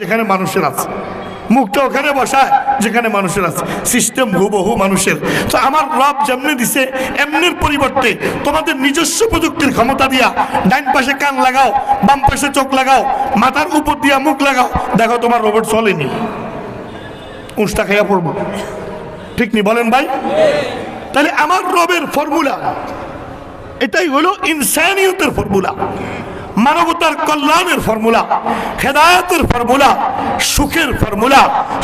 যেখানে মানুষের আছে। মুখটা ওখানে বসায়, যেখানে মানুষের আছে। সিস্টেম হুবহু মানুষের। তো আমার রব যেমনি দিছে, এমনির পরিবর্তে তোমাদের নিজস্ব প্রযুক্তির ক্ষমতা দিয়া ডাইন পাশে কান লাগাও, বাম পাশে চোখ লাগাও, মাথার উপর দিয়া মুখ লাগাও, দেখো তোমার রোবট চলেনি। উঁচটা খাইয়া পড়ব। ঠিক নি বলেন ভাই? তাহলে আমার রবের ফর্মুলা এটাই হলো ইনসানিয়তের ফর্মুলা মানবতার কল্যাণের ফর্মুলা, হেদায়তের ফর্মুলা, সুখের ফর্মুলা,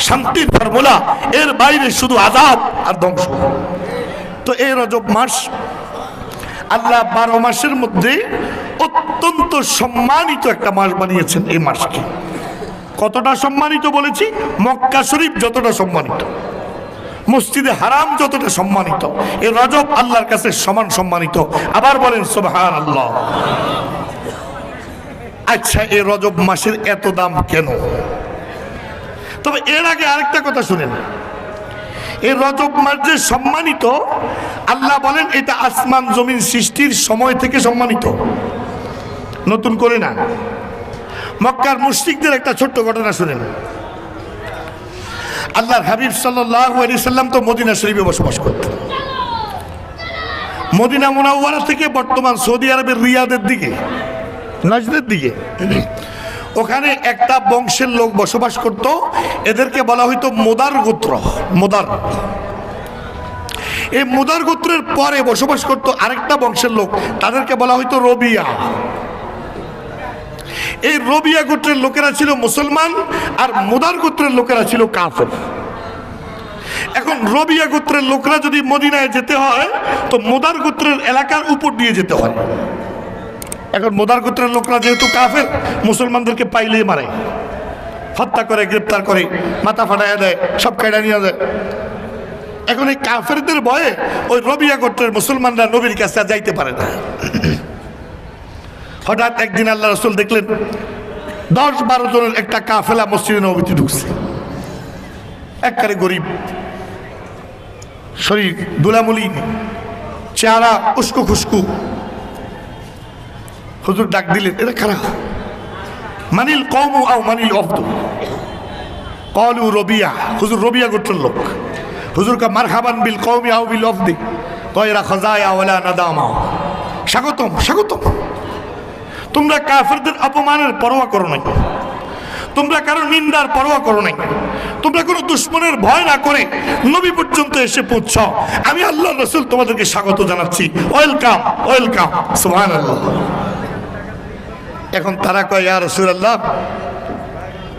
শান্তির ফর্মুলা, এর বাইরে শুধু আজাদ আর ধ্বংস। তো এই রজব মাস আল্লাহ বারো মাসের মধ্যে অত্যন্ত সম্মানিত একটা মাস বানিয়েছেন এই মাসকে। কতটা সম্মানিত বলেছি? মক্কা শরীফ যতটা সম্মানিত, মসজিদে হারাম যতটা সম্মানিত, এই রজব আল্লাহর কাছে সমান সম্মানিত। আবার বলেন সোভান আল্লাহ আচ্ছা এই রজব মাসের এত দাম কেন? তবে এর আগে আরেকটা কথা শুনেন। এই রজব মাস যে সম্মানিত, আল্লাহ বলেন এটা আসমান জমিন সৃষ্টির সময় থেকে সম্মানিত। নতুন করে না। মক্কার মুশরিকদের একটা ছোট্ট ঘটনা শুনেন। আল্লাহর হাবিব সাল্লাম তো মদিনা শরীফে বসবাস করতেন। মদিনা মুনাওয়ারা থেকে বর্তমান সৌদি আরবের রিয়াদের দিকে নাজদের দিকে। ওখানে একটা বংশের লোক বসবাস করত, এদেরকে বলা হইতো মোদার গোত্র, মোদার। এই মোদার গোত্রের পরে বসবাস করত আরেকটা বংশের লোক, তাদেরকে বলা হইতো রবিয়া। এই রবিয়া গোত্রের লোকেরা ছিল মুসলমান, আর মোদার গোত্রের লোকেরা ছিল কাফের। এখন রবিয়া গোত্রের লোকরা যদি মদিনায় যেতে হয়, তো মোদার গোত্রের এলাকার উপর দিয়ে যেতে হয়। এখন মোদার গোত্রের লোকরা যেহেতু কাফের, মুসলমানদেরকে পাইলেই মারে। হত্যা করে, গ্রেপ্তার করে, মাথা ফাটাইয়া দেয়, সব কায়দা নিয়ে যায়। এখন এই কাফেরদের ভয়ে ওই রবিয়া গোত্রের মুসলমানরা নবীর কাছে যাইতে পারে না। হঠাৎ একদিন আল্লাহ রসুল দেখলেন, দশ বারো জনের একটা কাফেলা মসজিদে নবীতে ঢুকছে। একবারে গরিব, শরীর দুলামুলি চেহারা উস্কু খুস্কু। হুজুর ডাক দিলেন, এটা খারাপ মানিল কৌমু আও মানিল অব্দ কলু রবিয়া, হুজুর রবিয়া গোত্রের লোক। হুজুর কা মারহাবান বিল কৌমি আও বিল অফদি কয়রা খজায় আওলা আও স্বাগতম স্বাগতম। তোমরা কাফেরদের অপমানের পরোয়া করো নাই। তোমরা কারও নিন্দার পরোয়া করো নাই। তোমরা কোনো দুশ্মনের ভয় না করে নবী পর্যন্ত এসে পৌঁছ। আমি আল্লাহ রসুল তোমাদেরকে স্বাগত জানাচ্ছি। Welcome welcome. সুহান আল্লাহ এখন তারা কয় ইয়া রসুল আল্লাহ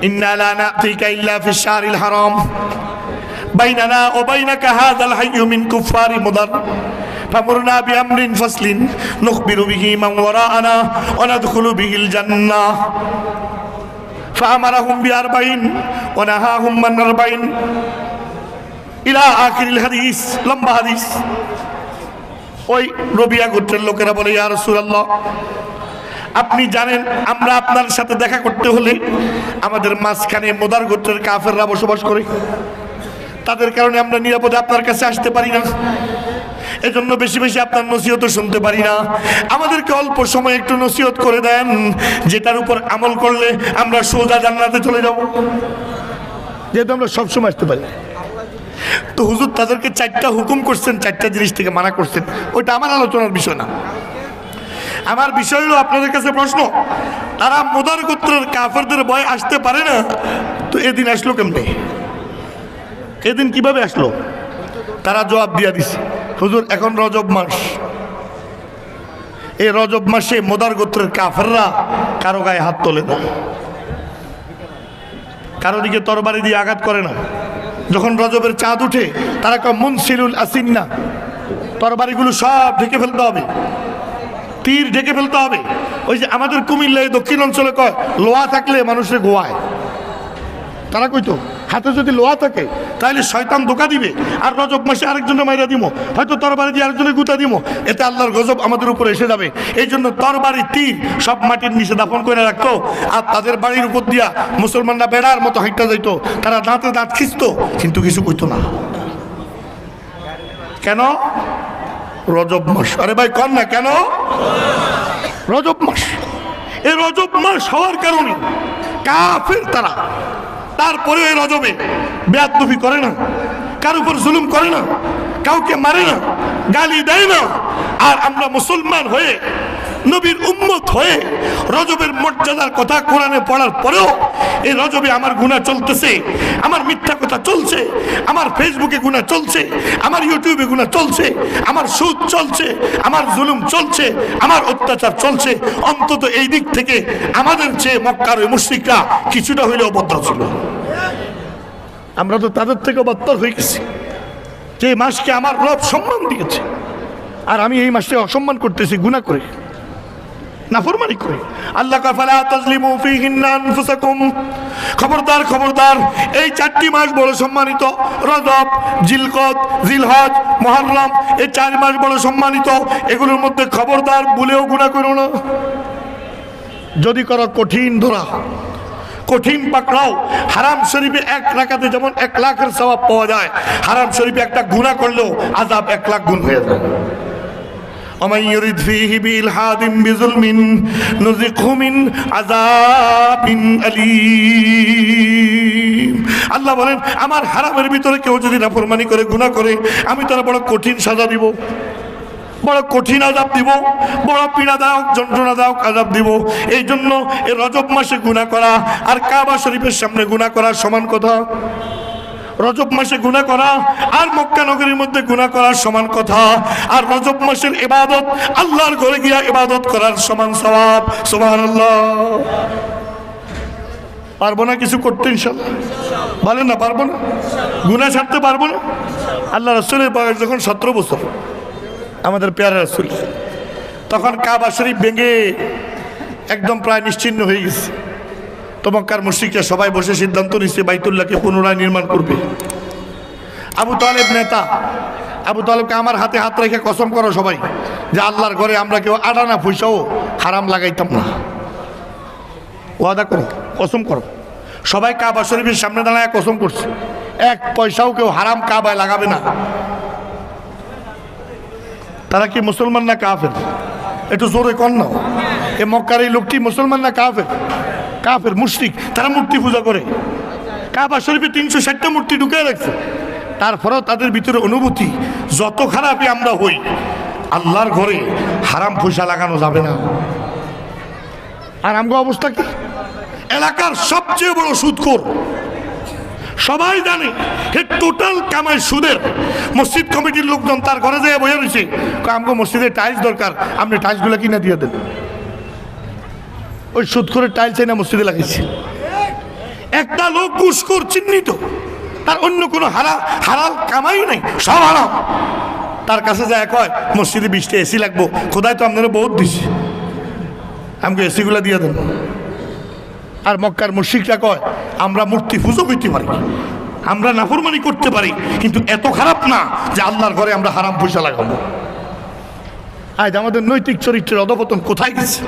ইন্না লা নাতিকা ইল্লা ফি শাহরিল হারাম বাইনানা ও বাইনাকা হাযাল হাইয়্যু মিন কুফারি মুদার فمرنا بأمر فصل نخبر به من وراءنا وندخل به الجنة فأمرهم بأربعين ونهاهم من أربعين إلى آخر الحديث লম্বা হাদিস ওই রবিয়া গোত্রের লোকেরা বলে ইয়া রাসূলুল্লাহ আপনি জানেন, আমরা আপনার সাথে দেখা করতে হলে আমাদের মাঝখানে মোদার গোত্রের কাফেররা বসবাস করে। তাদের কারণে আমরা নিরাপদে আপনার কাছে আসতে পারি না। এজন্য বেশি বেশি আপনার নসিহত শুনতে পারি না। আমাদেরকে অল্প সময় একটু নসিহত করে দেন, যেটার উপর আমল করলে আমরা সোজা জান্নাতে চলে যাব। যেহেতু আমরা সবসময় আসতে পারি। তো হুজুর, তাদেরকে চারটা হুকুম করছেন, চারটা জিনিস থেকে মানা করছেন। ওইটা আমার আলোচনার বিষয় না। আমার বিষয় হলো আপনাদের কাছে প্রশ্ন। তারা মোদার গোত্রের কাফেরদের ভয় আসতে পারে না। তো এদিন আসলো কেমনে? এদিন কীভাবে আসলো? তারা জবাব দিয়া দিছে, হুজুর, এখন রজব মাস। এই রজব মাসে মোদার গোত্রের কাফেররা কারও গায়ে হাত তোলে না। কারও দিকে তরবারি দিয়ে আঘাত করে না। যখন রজবের চাঁদ উঠে, তারা কয়, মুনসিরুল আসিন না তরবারিগুলো সব ঢেকে ফেলতে হবে। তীর ঢেকে ফেলতে হবে। ওই যে আমাদের কুমিল্লায় দক্ষিণ অঞ্চলে কয়, লোহা থাকলে মানুষের গোয়ায়। তারা কইতো হাতে যদি লোহা থাকে তাহলে শয়তান ধোকা দিবে। আর রজব মাসে আরেকজনে মাইরা দিব হয়তো তরবারি দিয়ে আরেকজনে গুতা দিব এতে আল্লাহর গজব আমাদের উপরে এসে যাবে। এই জন্য তরবারি, তীর সব মাটির নিচে দাপন করে রাখতো। আর তাদের বাড়ির উপর দিয়া মুসলমানরা বেড়ার মতো হাইটা যাইত। তারা দাঁতে দাঁত খিচতো, কিন্তু কিছু কইতো না। কেন? রজব মাস। আরে ভাই, কর না কেন? রজব মাস। এই রজব মাস হওয়ার কারণে কাফের তারা তারপরে এই রজবে বেয়াদুফি করে না, কার উপর জুলুম করে না, কাউকে মারে না, গালি দেয় না। আর আমরা মুসলমান হয়ে নবীর উম্মত হয়ে রজবের মর্যাদার কথা কোরআনে পড়ার পরেও এই রজবে আমার গুণা চলতেছে, আমার মিথ্যা কথা চলছে, আমার ফেসবুকে গুণা চলছে, আমার ইউটিউবে গুণা চলছে, আমার সুদ চলছে, আমার জুলুম চলছে, আমার অত্যাচার চলছে, অন্তত এই দিক থেকে আমাদের চেয়ে মক্কার ওই মুশ্রিকরা কিছুটা হইলেও বদ্ধ ছিল। আমরা তো তাদের থেকে বত্তর হয়ে গেছি। যে মাসকে আমার রব সম্মান দিয়েছে, আর আমি এই মাসকে অসম্মান করতেছি গুণা করে। নাফরমানি করে। আল্লাহ কাফালা তাজলিমু ফিহিন্না আনফুসাকুম। খবরদার খবরদার, এই চারটি মাস বড় সম্মানিত। রজব জিলকত জিলহজ, মুহররম, এই চার মাস বড় সম্মানিত। এগুলোর মধ্যে খবরদার ভুলেও গুণা করো না। যদি করো কঠিন ধরা, কঠিন পাকড়াও, হারাম শরীফে এক রাখাতে যেমন এক লাখের সবাব পাওয়া যায়, হারাম শরীফে একটা গুণা করলেও আজাব এক লাখ গুণ হয়ে যায়। ومن يرد فيه بإلحاد بظلم نذقه من عذاب أليم আল্লাহ বলেন আমার হারামের ভিতরে কেউ যদি নাফরমানি করে গুনাহ করে আমি তার বড় কঠিন সাজা দিব বড় কঠিন আজাব দিব বড় পীড়াদায়ক যন্ত্রণাদায়ক আজাব দিব এই জন্য এই রজব মাসে গুনাহ করা আর কাবা শরীফের সামনে গুনাহ করা সমান কথা রজব মাসে গুনাহ করা আর মক্কা নগরীর মধ্যে গুনাহ করার সমান কথা। আর রজব মাসের ইবাদত, আল্লাহর ঘরে গিয়া ইবাদত করার সমান সওয়াব। সুবহানাল্লাহ। পারব না কিছু করতে ইনশাল্লাহ বলেন না, পারব না? গুনাহ ছাড়তে পারব না? আল্লাহ রসুলের বয়স যখন সতেরো বছর, আমাদের পেয়ারা রসুল, তখন কাবা শরীফ ভেঙে একদম প্রায় নিশ্চিহ্ন হয়ে গেছে। তমক্কার মুশিকরা সবাই বসে সিদ্ধান্ত নিচ্ছে বাইতুল্লাহকে পুনরায় নির্মাণ করবে। আবু তালেব নেতা, আবু তালেবকে আমার হাতে হাত রেখে কসম করো সবাই, যে আল্লাহর ঘরে আমরা কেউ আডানা পয়সাও হারাম লাগাইতাম না। ওয়াদা করো, কসম করো। সবাই কাবা শরীফের সামনে দাঁড়ায় কসম করছে, এক পয়সাও কেউ হারাম কাবায় লাগাবে না। তারা কি মুসলমান না কাফের? একটু জোরে কর না। এ মক্কার এই লোকটি মুসলমান না কাফের? কাফের মুশরিক, তারা মূর্তি পূজা করে। কাবা শরীফে তিনশো ষাটটা মূর্তি ঢুকে রাখছে। তারপরেও তাদের ভিতরে অনুভূতি যত খারাপই আমরা হই, আল্লাহর ঘরে হারাম পয়সা লাগানো যাবে না। আর আমগো অবস্থা কি? এলাকার সবচেয়ে বড় সুদখোর। সবাই জানে হে টোটাল কামাই সুদের। মসজিদ কমিটির লোকজন তার ঘরে যেয়ে বসে রয়েছে আমগো মসজিদে টাইলস দরকার, আপনি টাইলসগুলো কিনে দিয়ে দেন। ওই সুদখোরের টাইলস এনে মসজিদে লাগাইছে। একটা লোক ঘুষখোর চিহ্নিত। তার অন্য কোনো হারা হারাল কামাই নাই, সব হারাম। তার কাছে যায়, কয়, মসজিদে বৃষ্টি এসি লাগবো খোদায় তো আপনারা বহুত দিছে। আমাকে এসিগুলো দিয়ে দেন। আর মক্কার মুশিকরা কয়, আমরা মূর্তি পুজো করতে পারি। আমরা নাফরমানি করতে পারি, কিন্তু এত খারাপ না যে আল্লাহর ঘরে আমরা হারাম পয়সা লাগাবো। আজ আমাদের নৈতিক চরিত্রের অধপতন কোথায় গেছে?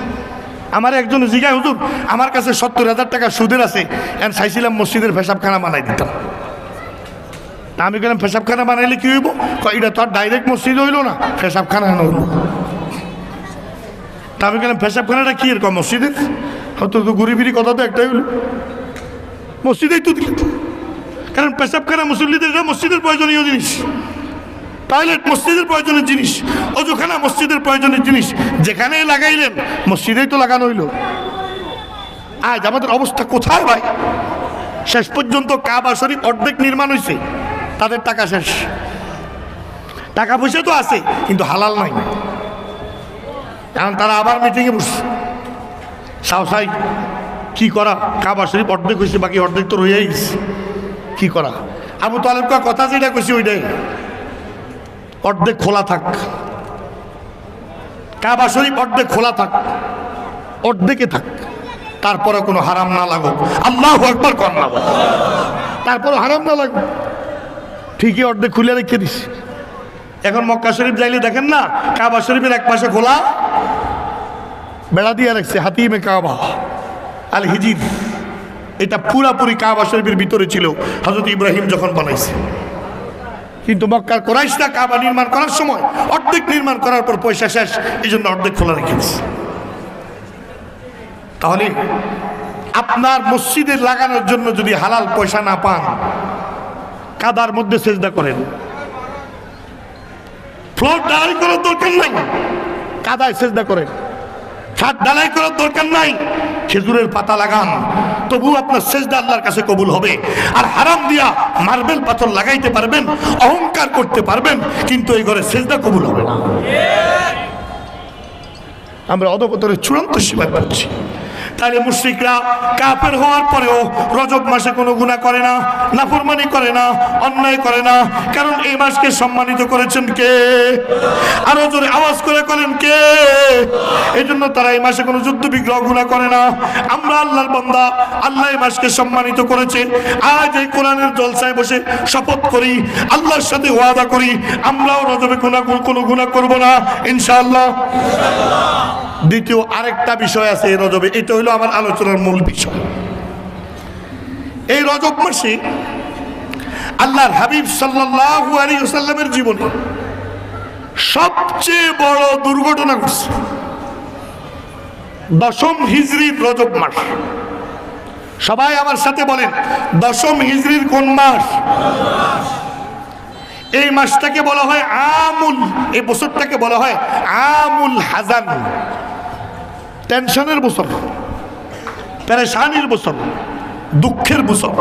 আমার একজন জিগায়, হুজুর, আমার কাছে সত্তর হাজার টাকা সুদের আছে। এন চাইছিলাম মসজিদের পেশাবখানা বানাই দিতাম। আমি গেলাম পেশাবখানা বানাইলে কি হইব? এটা তো আর ডাইরেক্ট মসজিদ হইল না, পেশাবখানা হইল তা আমি গেলাম পেশাবখানাটা কি এরকম মসজিদের? হয়তো তো ঘুরি কথা তো একটাই হলো মসজিদেই তো দিল। কারণ পেশাবখানা মুসল্লিদের এটা মসজিদের প্রয়োজনীয় জিনিস। টয়লেট মসজিদের প্রয়োজনের জিনিস অজুখানা মসজিদের প্রয়োজনের জিনিস যেখানে লাগাইলেন, মসজিদেই তো লাগানো হইল। আজ আমাদের অবস্থা কোথায় ভাই? শেষ পর্যন্ত কাবা শরীফ অর্ধেক নির্মাণ হয়েছে তাদের টাকা শেষ। টাকা পয়সা তো আছে, কিন্তু হালাল নাই কারণ তারা আবার মিটিংয়ে বসছে। সাহসাই কি করা? কাবা শরীফ অর্ধেক হয়েছে বাকি অর্ধেক তো রয়েই গেছে। কি করা? আবু তালেব কথা যেটা কইছি ওইটাই। অর্ধেক খোলা থাক। কাবা শরীফ অর্ধেক খোলা থাক, অর্ধেকে থাক। তারপরে কোনো হারাম না লাগুক। আল্লাহ একবার কর না তারপরে হারাম না লাগুক। ঠিকই অর্ধেক খুলে রেখে দিস। এখন মক্কা শরীফ যাইলে দেখেন না, কাবা শরীফের এক পাশে খোলা। বেড়া দিয়ে রাখছে, হাতিমে কাবা। আল হিজির। এটা পুরাপুরি কাবা শরীফের ভিতরে ছিল হজরত ইব্রাহিম যখন বানাইছে। কিন্তু মক্কার কোরাইশরা কাবা নির্মাণ করার সময় অর্ধেক নির্মাণ করার পর পয়সা শেষ এই জন্য অর্ধেক খোলা রেখে দিচ্ছে তাহলে আপনার মসজিদে লাগানোর জন্য যদি হালাল পয়সা না পান, কাদার মধ্যে সেজদা করেন। ফ্লোর ঢালাই করার দরকার নাই, কাদায় সেজদা করেন। ছাদ ডালাই করার দরকার নাই। খেজুরের পাতা লাগান। তবু আপনার সেজদা আল্লাহর কাছে কবুল হবে। আর হারাম দিয়া মার্বেল পাথর লাগাইতে পারবেন, অহংকার করতে পারবেন, কিন্তু এই ঘরে সেজদা কবুল হবে না। আমরা অধপতরের চূড়ান্ত সীমায় পাচ্ছি। তাহলে মুশ্রিকরা কাপের হওয়ার পরেও রজব মাসে কোনো গুণা করে না, নাফরমানি করে না, অন্যায় করে না। কারণ এই মাসকে সম্মানিত করেছেন কে? আরও জোরে আওয়াজ করে করেন কে? এই জন্য তারা এই মাসে কোনো যুদ্ধ বিগ্রহ গুণা করে না। আমরা আল্লাহর বান্দা, আল্লাহ এই মাসকে সম্মানিত করেছে। আজ এই কোরআনের জলসায় বসে শপথ করি, আল্লাহর সাথে ওয়াদা করি, আমরাও রজবে গুণা কোনো গুণা করব না, ইনশাআল্লাহ। দ্বিতীয় আরেকটা বিষয় আছে এই রজবে, এটা হলো আমার আলোচনার মূল বিষয়। এই রজব মাসে আল্লাহর হাবিব সাল্লাল্লাহু আলাইহি ওয়াসাল্লামের জীবনে সবচেয়ে বড় দুর্ঘটনা ঘটছে। দশম হিজরির রজব মাস। সবাই আমার সাথে বলেন, দশম হিজরির কোন মাস? এই মাসটাকে বলা হয় আমুল, এই বছরটাকে বলা হয় আমুল হাজান। টেনশনের বছর। পেরেশানির বছর দুঃখের বছর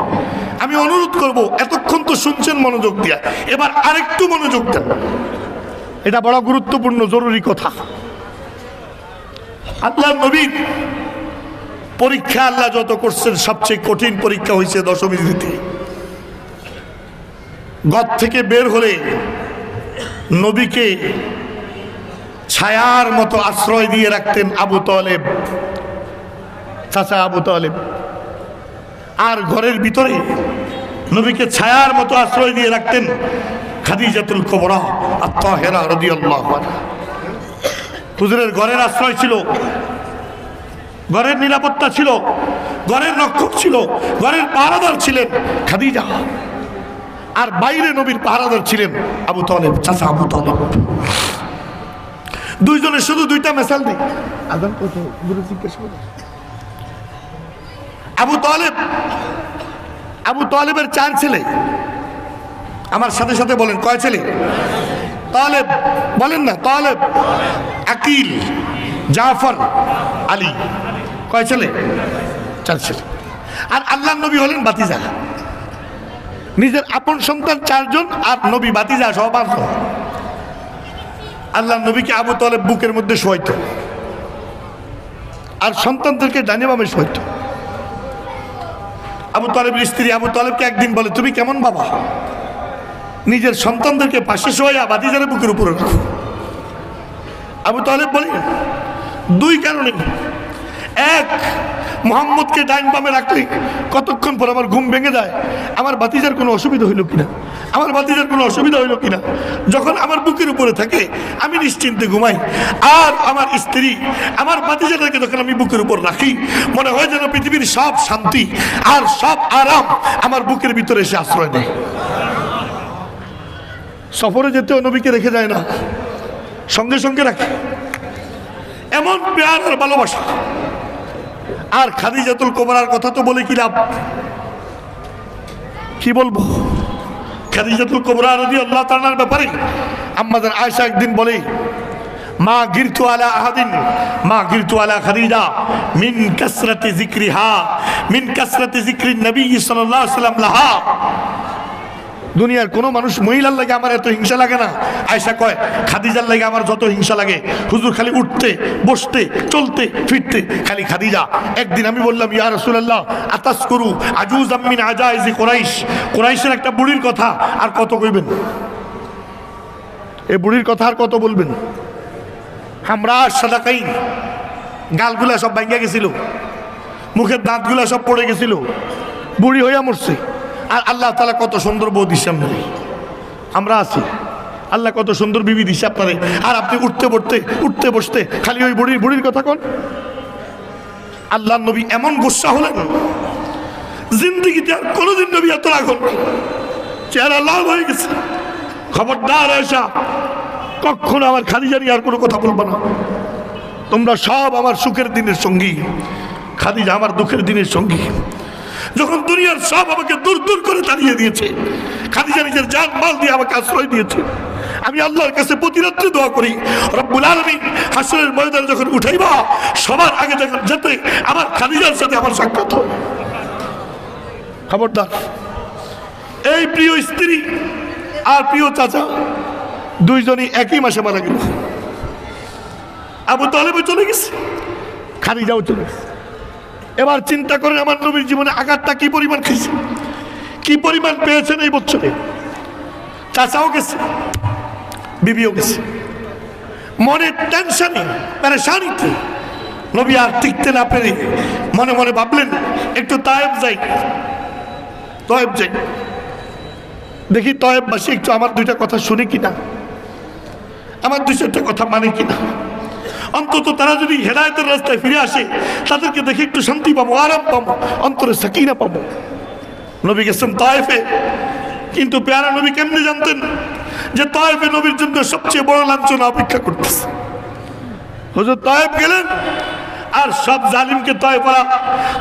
আমি অনুরোধ করব, এতক্ষণ তো শুনছেন মনোযোগ দিয়া। এবার আরেকটু মনোযোগ দেন। এটা বড় গুরুত্বপূর্ণ, জরুরি কথা। আল্লাহ নবীন পরীক্ষা আল্লাহ যত করছেন, সবচেয়ে কঠিন পরীক্ষা হয়েছে দশমী দিতে গদ থেকে বের হলে নবীকে ছায়ার মতো আশ্রয় দিয়ে রাখতেন আবু তলেব। চাচা আবু তলেব। আর ঘরের ভিতরে নবীকে ছায়ার মতো আশ্রয় দিয়ে রাখতেন খাদিজাতুল কবরা আর তহেরা রদিয়াল্লাহ হুজুরের ঘরের আশ্রয় ছিল, ঘরের নিরাপত্তা ছিল, ঘরের রক্ষক ছিল, ঘরের পাহারাদার ছিলেন খাদিজা। আর বাইরে নবীর পাহারাদার ছিলেন আবু তলেব, চাচা আবু তলেব। দুইজনে শুধু দুইটা মেসাল দিই। আদান কত? জিজ্ঞেস আবু তলেব, আবু তলেবের চার ছেলে। আমার সাথে সাথে বলেন, কয় ছেলে? তলেব, বলেন না, তলেব, আকিল, জাফর, আলী। কয় ছেলে? চার ছেলে। আর আল্লাহ নবী হলেন বাতিজা। নিজের আপন সন্তান চারজন আর নবী বাতিজা সহ পাঁচজন। আল্লাহ নবীকে আবু তলেব বুকের মধ্যে শোয়াইত। আর সন্তানদেরকে ডানে বামে শোয়াইত। আবু তলেবের স্ত্রী আবু তলেবকে একদিন বলে, তুমি কেমন বাবা? নিজের সন্তানদেরকে পাশে শোয়া বাতিজারে বুকের উপরে রাখো। আবু তলেব বলি, দুই কারণে। এক মোহাম্মদকে ডাইন বামে রাখলে কতক্ষণ পর আমার ঘুম ভেঙে যায়? আমার বাতিজার কোনো অসুবিধা হইল কিনা? আমার বাতিজার কোনো অসুবিধা হইল কিনা? যখন আমার বুকের উপরে থাকে, আমি নিশ্চিন্তে ঘুমাই। আর আমার স্ত্রী, আমার বাতিজাটাকে যখন আমি বুকের উপর রাখি, মনে হয় যেন পৃথিবীর সব শান্তি আর সব আরাম আমার বুকের ভিতরে এসে আশ্রয় নেয়। সফরে যেতেও নবীকে রেখে যায় না। সঙ্গে সঙ্গে রাখে। এমন প্যার আর ভালোবাসা আর খাদিজাতুল কোমরার কথা তো বলে কি লাভ? কি বলব? খাদিজাতুল কোমরা নদী আল্লাহ তালার ব্যাপারে আমাদের আয়সা একদিন বলে মা গিরতু আলা আহাদিন মা গিরতু আলা খাদিজা মিন কাসরাতি জিক্রিহা মিন কাসরাতি জিক্রি নবী সাল্লাল্লাহু আলাইহি সাল্লাম লাহা। দুনিয়ার কোনো মানুষ মহিলার লাগে আমার এত হিংসা লাগে না। আয়সা কয়, খাদিজার লাগে আমার যত হিংসা লাগে। হুজুর খালি উঠতে, বসতে, চলতে, ফিরতে, খালি খাদিজা। একদিন আমি বললাম, ইয়া রসুল্লাহ আতাস করু আজুজ আম্মিন আজাইজি কোরাইশ? কোরাইশের একটা বুড়ির কথা, আর কত কইবেন? এ বুড়ির কথা আর কত বলবেন? আমরা সাদাকাই গালগুলা সব ভাঙ্গা গেছিল। মুখের দাঁতগুলা সব পড়ে গেছিল। বুড়ি হইয়া মরছে। আর আল্লাহ তালা কত সুন্দর বউ দিচ্ছে আপনাদের আমরা আছি। আল্লাহ কত সুন্দর বিবি দিচ্ছে আপনারে। আর আপনি উঠতে পড়তে উঠতে বসতে খালি ওই বুড়ির বুড়ির কথা কন। আল্লাহ নবী এমন গোসা হলেন। জিন্দিগিতে আর কোনোদিন নবী এত রাগ হল চেহারা লাভ হয়ে গেছে। খবরদার আয়সা কখনো আমার খালি জানি আর কোনো কথা বলব না। তোমরা সব আমার সুখের দিনের সঙ্গী। খাদিজা আমার দুঃখের দিনের সঙ্গী। যখন দুনিয়ার সব আমাকে দূর দূর করে তাড়িয়ে দিয়েছে, খাদিজা নিজের জান, মাল দিয়ে আমাকে আশ্রয় দিয়েছে। আমি আল্লাহর কাছে প্রতিরাত্রে দোয়া করি, রব্বুল আলমী হাসরের ময়দান যখন উঠাইবা, সবার আগে যখন যেতে আমার খাদিজার সাথে আমার সাক্ষাৎ হয় খবরদার, এই প্রিয় স্ত্রী আর প্রিয় চাচা দুইজনই একই মাসে মারা গেল। আবু তালেবও চলে গেছে, খাদিজাও চলে গেছে। এবার চিন্তা করেন আমার নবীর জীবনে আঘাতটা কি পরিমাণ খেয়েছে? কি পরিমাণ পেয়েছেন এই বছরে? চাচাও গেছে, বিবিও গেছে। মনের টেনশনে মানে শাড়িতে নবী আর টিকতে না পেরে মনে মনে ভাবলেন, একটু তায়েব যাই। তয়েব যাই। দেখি তয়েব তয়েববাসী একটু আমার দুইটা কথা শুনে কিনা? আমার দুই চারটা কথা মানে কিনা? অন্তত তারা যদি হেদায়তের রাস্তায় ফিরে আসে, তাদেরকে দেখে একটু শান্তি পাবো, আরাম পাবো, অন্তরে সাকিনা পাবো। নবী গেছেন তয়েফে। কিন্তু পেয়ারা নবী কেমনে জানতেন যে তয়েফে নবীর জন্য সবচেয়ে বড় লাঞ্ছনা অপেক্ষা করতেছে? হুজুর তয়েব গেলেন, আর সব জালিমকে তয়েফরা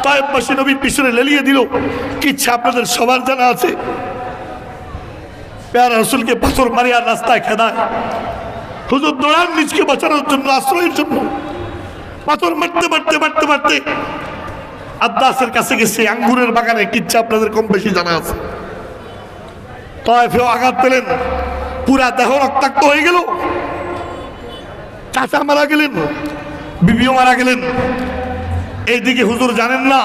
তয়েববাসী নবীর পিছনে লেলিয়ে দিল। কিচ্ছা আপনাদের সবার জানা আছে? পেয়ারা রসুলকে পাথর মারিয়া রাস্তায় খেদায়। হুজুর দৌড়ান নিজকে বাঁচানোর জন্য, আশ্রয়ের জন্য। পাথর মারতে মারতে মারতে মারতে। আব্বাসের কাছে গেছে, আঙ্গুরের বাগানে, কিচ্ছা আপনাদের কম বেশি জানা আছে। তয়েফেও আঘাত পেলেন, পুরা দেহ রক্তাক্ত হয়ে গেল। চাচা মারা গেলেন, বিবিও মারা গেলেন। এইদিকে হুজুর জানেন না,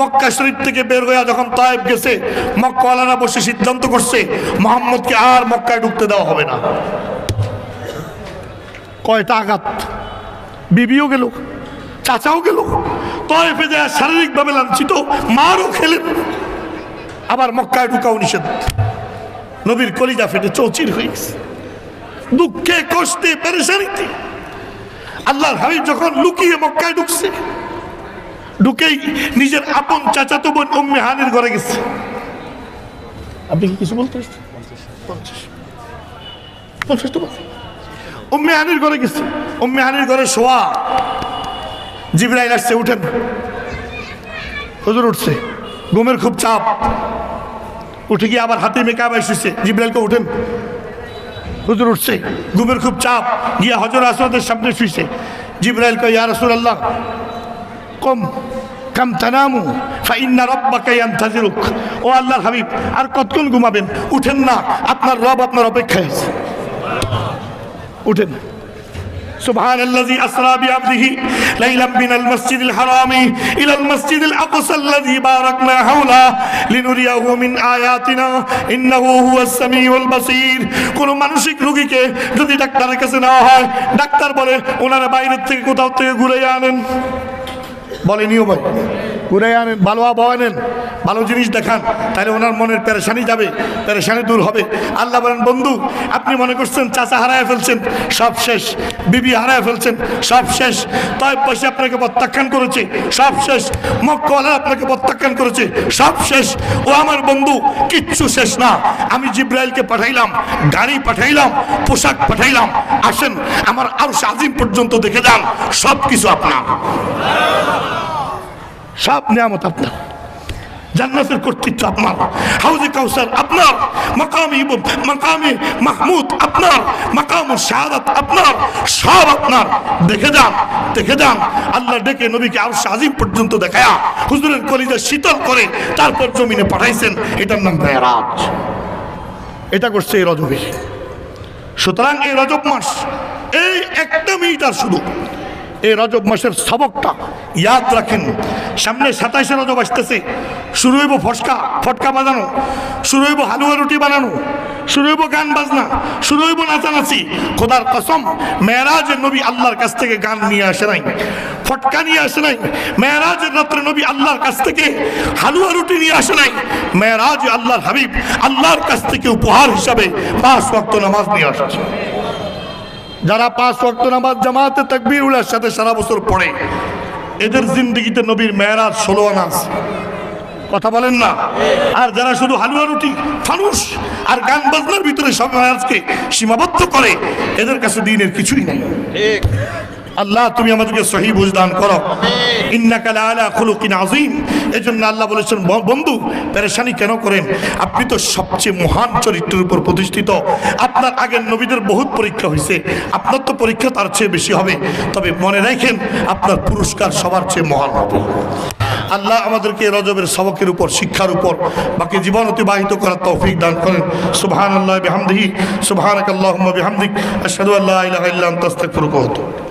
মক্কা শরীফ থেকে বের হয়ে যখন তয়েব গেছে, মক্কাওয়ালারা বসে সিদ্ধান্ত করছে, মোহাম্মদকে আর মক্কায় ঢুকতে দেওয়া হবে না। কয়টা আঘাত? বিবিও গেল, চাচাও গেল তয়েফে যায় শারীরিকভাবে লাঞ্ছিত, মারও খেলেন। আবার মক্কায় ঢুকাও নিষেধ। নবীর কলিজা ফেটে চৌচির হয়ে গেছে। দুঃখে, কষ্টে, পেরেশানিতে। আল্লাহর হাবিব যখন লুকিয়ে মক্কায় ঢুকছে, ঢুকেই নিজের আপন চাচাতো বোন উম্মে হানির ঘরে গেছে। আপনি কি কিছু বলতে? পঞ্চাশ। পঞ্চাশটা বলতে উম্মে হানির ঘরে গেছে। উম্মে হানির ঘরে শোয়া। জিবরাইল আসছে, উঠেন। হুজুর উঠছে। ঘুমের খুব চাপ। উঠে গিয়ে আবার হাতে মেকআপ এসেছে। জিব্রাইলকে উঠেন। হুজুর উঠছে। ঘুমের খুব চাপ। গিয়ে হজর আসদের সামনে জিব্রাইল কয়, ইয়া রাসূলুল্লাহ, কম, কাম তানামু, ফাইন্না রব্বাকা ইয়ানতাজিরুক। ও আল্লাহর হাবিব, আর কতক্ষণ ঘুমাবেন? উঠেন না, আপনার রব আপনার অপেক্ষায় আছে। উঠেন سبحان الذي أسرى بعبده ليلا من المسجد الحرام إلى المسجد الأقصى الذي باركنا حوله لنريه من آياتنا إنه هو السميع البصير কোন মানসিক রোগীকে যদি ডাক্তারের কাছে নেওয়া হয় ডাক্তার বলে ওনারা বাইরের থেকে কোথাও থেকে ঘুরে আনেন বলেনিও ভাই ঘুরে আনেন, ভালো আবহাওয়া আনেন ভালো জিনিস দেখান, তাহলে ওনার মনের পেরেশানি যাবে, পেরেশানি দূর হবে। আল্লাহ বলেন, বন্ধু, আপনি মনে করছেন চাচা হারায় ফেলছেন, সব শেষ, বিবি হারায় ফেলছেন, সব শেষ তয় পয়সা আপনাকে প্রত্যাখ্যান করেছে, সব শেষ, মক্কওয়ালা আপনাকে প্রত্যাখ্যান করেছে, সব শেষ। ও আমার বন্ধু, কিচ্ছু শেষ না। আমি জিব্রাইলকে পাঠাইলাম, গাড়ি পাঠাইলাম, পোশাক পাঠাইলাম, আসেন, আমার আর আজিম পর্যন্ত দেখে যান সব কিছু আপনার। সব নিয়ামত আপনার। জান্নাতের কর্তৃত্ব আপনার। হাউজে কাউসার আপনার। মাকামি মাকামে মাহমুদ আপনার। মাকাম শাহাদাত আপনার। সব আপনার। দেখে যান দেখে যান। আল্লাহ ডেকে নবীকে আর আজিম পর্যন্ত দেখায়া হুজুরের কলিজা শীতল করে তারপর জমিনে পাঠাইছেন। এটার নাম মেয়ারাজ। এটা করছে এই রজবে। সুতরাং এই রজব মাস এই একটা মিনিট আর শুধু। এই রজব মাসের সবকটা। ইয়াদ রাখেন। সামনে সাতাইশে রজব আসতেছে। শুরু হইব ফটকা ফটকা বাজানো। শুরু হইব হালুয়া রুটি বানানো। শুরু হইব গান বাজনা। শুরু হইব নাচানাচি। খোদার কসম, মেয়েরাজের নবী আল্লাহর কাছ থেকে গান নিয়ে আসে নাই। ফটকা নিয়ে আসে নাই। মেয়েরাজের রাত্রে নবী আল্লাহর কাছ থেকে হালুয়া রুটি নিয়ে আসে নাই। মেয়েরাজ আল্লাহর হাবিব আল্লাহর কাছ থেকে উপহার হিসাবে পাঁচ ওয়াক্ত নামাজ নিয়ে আসছে। যারা পাঁচ অক্ট নামাজ জামাতে উল্লার সাথে সারা বছর পড়ে, এদের জিন্দগিতে নবীর মেয়েরাজ ষোলো আনাজ কথা বলেন না? আর যারা শুধু হালুয়া রুটি ফানুষ আর গান বাজনার ভিতরে সব মেয়ারাজকে সীমাবদ্ধ করে, এদের কাছে দিনের কিছুই নেই। আল্লাহ, তুমি আমাদেরকে সহি বুঝদান করো। ইন্নাকা আলা খুলুকিন আজিম এজন্য আল্লাহ বলেছেন বন্ধু, পেরেশানি কেন করেন? আপনি তো সবচেয়ে মহান চরিত্রের উপর প্রতিষ্ঠিত। আপনার আগের নবীদের বহুত পরীক্ষা হয়েছে। আপনার তো পরীক্ষা তার চেয়ে বেশি হবে। তবে মনে রাখেন, আপনার পুরস্কার সবার চেয়ে মহান হবে। আল্লাহ আমাদেরকে রজবের সবকের উপর, শিক্ষার উপর, বাকি জীবন অতিবাহিত করার তৌফিক দান করেন। সুবহান আল্লাহ বিহামদিহি। সুবহানাক আল্লাহুম্মা বিহামদিক। আশহাদু আল্লা ইলাহা ইল্লা আনতা, আস্তাগফিরুকা ওয়া আতুবু।